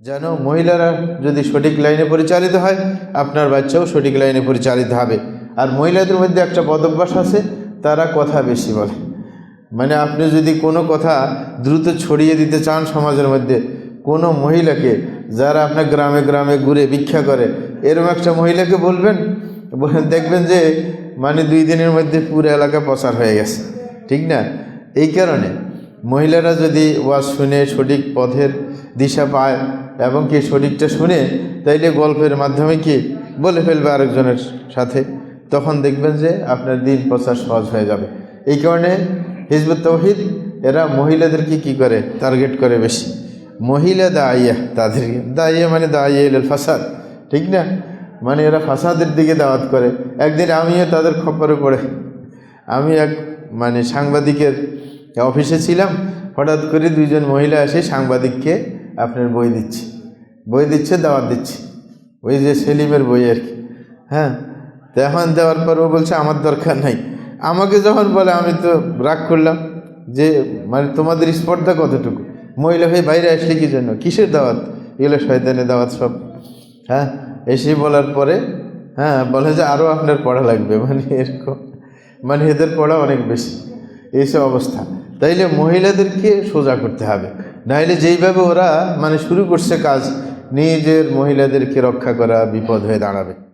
যেন মহিলারা যদি সঠিক লাইনে পরিচালিত হয়, আপনার বাচ্চাও সঠিক লাইনে পরিচালিত হবে। আর মহিলাদের মধ্যে একটা পদভ্যাস আছে, তারা কথা বেশি বলে। মানে আপনি যদি কোনো কথা দ্রুত ছড়িয়ে দিতে চান সমাজের মধ্যে, কোনো মহিলাকে যারা আপনার গ্রামে গ্রামে ঘুরে ভিক্ষা করে এরকম একটা মহিলাকে বলবেন, বলে- দেখবেন যে মানে দুই দিনের মধ্যে পুরো এলাকা প্রচার হয়ে গেছে। ঠিক না? এই কারণে মহিলারা যদি ওয়াজ শুনে সঠিক পথের দিশা পায় এবং কি সঠিকটা শুনে তাইলে গল্পের মাধ্যমে কি বলে ফেলবে আরেকজনের সাথে? তখন দেখবেন যে আপনার দিন প্রচার সহজ হয়ে যাবে। এই কারণে হিজবুত তৌহিদ, এরা মহিলাদেরকে কি করে? টার্গেট করে বেশি। মহিলা দা দাইয়া তাদেরকে দাইয়া মানে দাইয়া ইল ফাসাদ, ঠিক না? মানে এরা ফাসাদের দিকে দাওয়াত করে। একদিন আমিও তাদের খবরে পড়ে। আমি এক মানে সাংবাদিকের অফিসে ছিলাম, হঠাৎ করে দুইজন মহিলা এসে সাংবাদিককে আপনার বই দিচ্ছে। বই দিচ্ছে, দাওয়াত দিচ্ছে। ওই যে সেলিমের বই আর কি। হ্যাঁ? তো এখন দেওয়ার পর ও বলছে, আমার দরকার নাই। আমাকে যখন বলে, আমি তো রাগ করলাম যে মানে তোমাদের স্পর্ধা কতটুকু? মহিলা হয়ে বাইরে আসলে কি জন্য? কিসের দাওয়াত? এগুলো শয়তানের দাওয়াত সব। হ্যাঁ? এসে বলার পরে হ্যাঁ বলে যে আরও আপনার পড়া লাগবে। মানে এরকম। মানে এদের পড়া অনেক বেশি। এইসব অবস্থা। তাইলে মহিলাদেরকে সোজা করতে হবে। নাহলে যেইভাবে ওরা মানে শুরু করছে কাজ নিজের মহিলাদেরকে রক্ষা করা বিপদ হয়ে দাঁড়াবে।